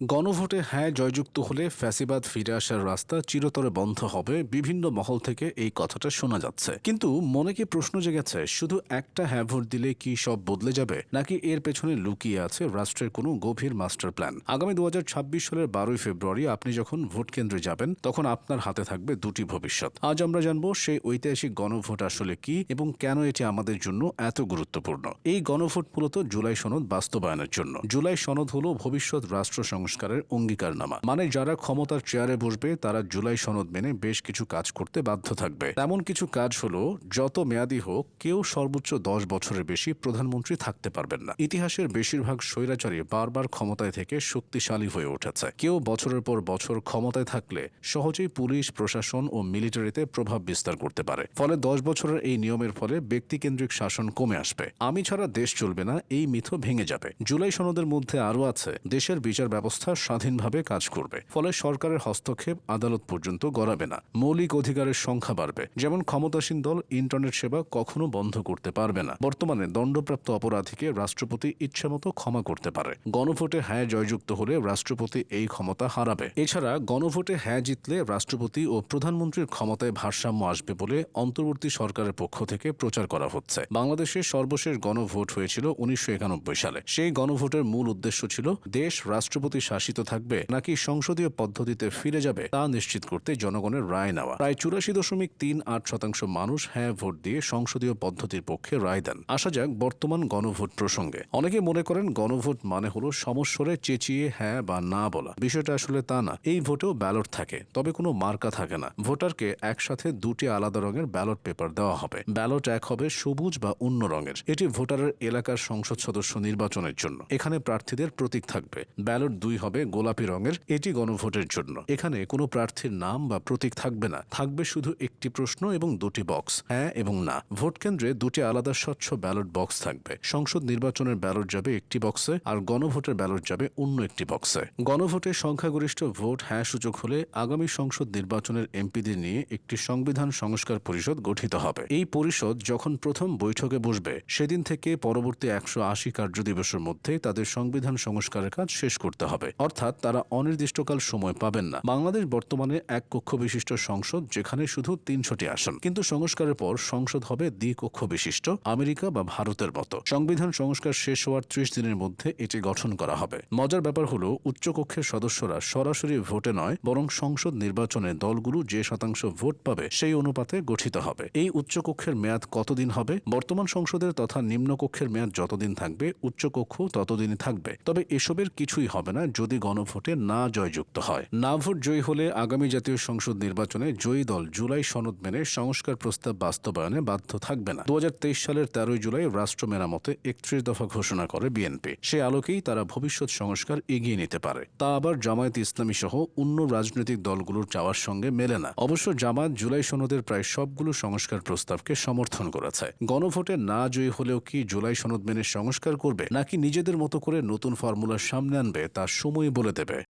গণভোটে হ্যাঁ জয়যুক্ত হলে ফ্যাসিবাদ ফিরে আসার রাস্তা চিরতরে বন্ধ হবে। বিভিন্ন মহল থেকে এই কথাটা শোনা যাচ্ছে। কিন্তু মনে কি প্রশ্ন জেগেছে, শুধু একটা হ্যাঁ ভোট দিলে কি সব বদলে যাবে? নাকি এর পেছনে লুকিয়ে আছে রাষ্ট্রের কোনো গভীর মাস্টার প্ল্যান? আগামী দু হাজার ছাব্বিশ সালের বারোই ফেব্রুয়ারি আপনি যখন ভোট কেন্দ্রে যাবেন, তখন আপনার হাতে থাকবে দুটি ভবিষ্যৎ। আজ আমরা জানব সেই ঐতিহাসিক গণভোট আসলে কি এবং কেন এটি আমাদের জন্য এত গুরুত্বপূর্ণ। এই গণভোট মূলত জুলাই সনদ বাস্তবায়নের জন্য। জুলাই সনদ হলো ভবিষ্যৎ রাষ্ট্র সংস্কারের অঙ্গীকারনামা। মানে যারা ক্ষমতার চেয়ারে বসবে, তারা জুলাই সনদ মেনে বেশ কিছু কাজ করতে বাধ্য থাকবে। তেমন কিছু কাজ হলো, যত মেয়াদী হোক, কেউ সর্বোচ্চ দশ বছরের বেশি প্রধানমন্ত্রী থাকতে পারবেন না। ইতিহাসের বেশিরভাগ স্বৈরাচারী বারবার ক্ষমতায় থেকে শক্তিশালী হয়ে উঠেছে। কেউ বছরের পর বছর ক্ষমতায় থাকলে সহজেই পুলিশ, প্রশাসন ও মিলিটারিতে প্রভাব বিস্তার করতে পারে। ফলে দশ বছরের এই নিয়মের ফলে ব্যক্তিকেন্দ্রিক শাসন কমে আসবে। আমি ছাড়া দেশ চলবে না, এই মিথ ভেঙে যাবে। জুলাই সনদের মধ্যে আরও আছে, দেশের বিচার ব্যবস্থা স্বাধীনভাবে কাজ করবে। ফলে সরকারের হস্তক্ষেপ আদালত পর্যন্ত গড়াবে না। মৌলিক অধিকারের সংখ্যা বাড়বে। যেমন ক্ষমতাসীন দল ইন্টারনেট সেবা কখনো বন্ধ করতে পারবে না। বর্তমানে দণ্ডপ্রাপ্ত অপরাধীকে রাষ্ট্রপতি ইচ্ছামতো ক্ষমা করতে পারে। গণভোটে হ্যাঁ জয়যুক্ত হলে রাষ্ট্রপতি এই ক্ষমতা হারাবে। এছাড়া গণভোটে হ্যাঁ জিতলে রাষ্ট্রপতি ও প্রধানমন্ত্রীর ক্ষমতায় ভারসাম্য আসবে বলে অন্তর্বর্তী সরকারের পক্ষ থেকে প্রচার করা হচ্ছে। বাংলাদেশের সর্বশেষ গণভোট হয়েছিল উনিশশো একানব্বই সালে। সেই গণভোটের মূল উদ্দেশ্য ছিল দেশ রাষ্ট্রপতি শাসিত থাকবে নাকি সংসদীয় পদ্ধতিতে ফিরে যাবে তা নিশ্চিত করতে জনগণের রায় নেওয়া। প্রায় চুরাশি দশমিক তিন আট শতাংশ মানুষ হ্যাঁ ভোট দিয়ে সংসদীয় পদ্ধতির পক্ষে রায় দেন। আসা যাক বর্তমান গণভোট প্রসঙ্গে। অনেকে মনে করেন গণভোট মানে হলো সমস্বরে চেঁচিয়ে হ্যাঁ বা না বলা। বিষয়টা আসলে তা না। এই ভোটেও ব্যালট থাকে, তবে কোনো মার্কা থাকে না। ভোটারকে একসাথে দুটি আলাদা রঙের ব্যালট পেপার দেওয়া হবে। ব্যালট এক হবে সবুজ বা অন্য রঙের। এটি ভোটারের এলাকার সংসদ সদস্য নির্বাচনের জন্য। এখানে প্রার্থীদের প্রতীক থাকবে। ব্যালট দুই হবে গোলাপি রঙের, এটি গণভোটের জন্য। এখানে কোনো প্রার্থীর নাম বা প্রতীক থাকবে না। থাকবে শুধু একটি প্রশ্ন এবং দুটি বক্স হ্যাঁ এবং না। ভোট কেন্দ্রে দুটি আলাদা স্বচ্ছ ব্যালট বক্স থাকবে। সংসদ নির্বাচনের ব্যালট যাবে একটি বক্সে আর গণভোটের ব্যালট যাবে অন্য একটি বক্সে। গণভোটে সংখ্যাগরিষ্ঠ ভোট হ্যাঁ সূচক হলে আগামী সংসদ নির্বাচনের এমপিদের নিয়ে একটি সংবিধান সংস্কার পরিষদ গঠিত হবে। এই পরিষদ যখন প্রথম বৈঠকে বসবে, সেদিন থেকে পরবর্তী একশো আশি কার্যদিবসের মধ্যে তাদের সংবিধান সংস্কারের কাজ শেষ করতে হবে। অর্থাৎ তারা অনির্দিষ্টকাল সময় পাবেন না। বাংলাদেশ বর্তমানে এক কক্ষ বিশিষ্ট সংসদ, যেখানে শুধু তিনশোটি আসন। কিন্তু সংস্কারের পর সংসদ হবে দ্বিকক্ষ বিশিষ্ট, আমেরিকা বা ভারতের মতো। সংবিধান সংস্কার শেষ হওয়ার ত্রিশ দিনের মধ্যে এটি গঠন করা হবে। মজার ব্যাপার হলো, উচ্চকক্ষের সদস্যরা সরাসরি ভোটে নয়, বরং সংসদ নির্বাচনে দলগুলো যে শতাংশ ভোট পাবে সেই অনুপাতে গঠিত হবে। এই উচ্চকক্ষের মেয়াদ কতদিন হবে? বর্তমান সংসদের তথা নিম্নকক্ষের মেয়াদ যতদিন থাকবে, উচ্চকক্ষ ততদিনই থাকবে। তবে এসবের কিছুই হবে না যদি গণভোটে না জয়যুক্ত হয়। না ভোট জয়ী হলে আগামী জাতীয় সংসদ নির্বাচনে জয়ী দল জুলাই সনদ মেনে সংস্কার প্রস্তাব বাস্তবায়নে বাধ্য থাকবে না। দুহাজার তেইশ সালের তেরোই জুলাই রাষ্ট্র মেরামতে একত্রিশ দফা ঘোষণা করে বিএনপি। সে আলোকেই তারা ভবিষ্যৎ সংস্কার এগিয়ে নিতে পারে। তা আবার জামায়াত ইসলামী সহ অন্য রাজনৈতিক দলগুলোর চাওয়ার সঙ্গে মেলে না। অবশ্য জামায়াত জুলাই সনদের প্রায় সবগুলো সংস্কার প্রস্তাবকে সমর্থন করেছে। গণভোটে না জয়ী হলেও কি জুলাই সনদ মেনে সংস্কার করবে, নাকি নিজেদের মতো করে নতুন ফর্মুলা সামনে আনবে তা সময় বলে দেবে।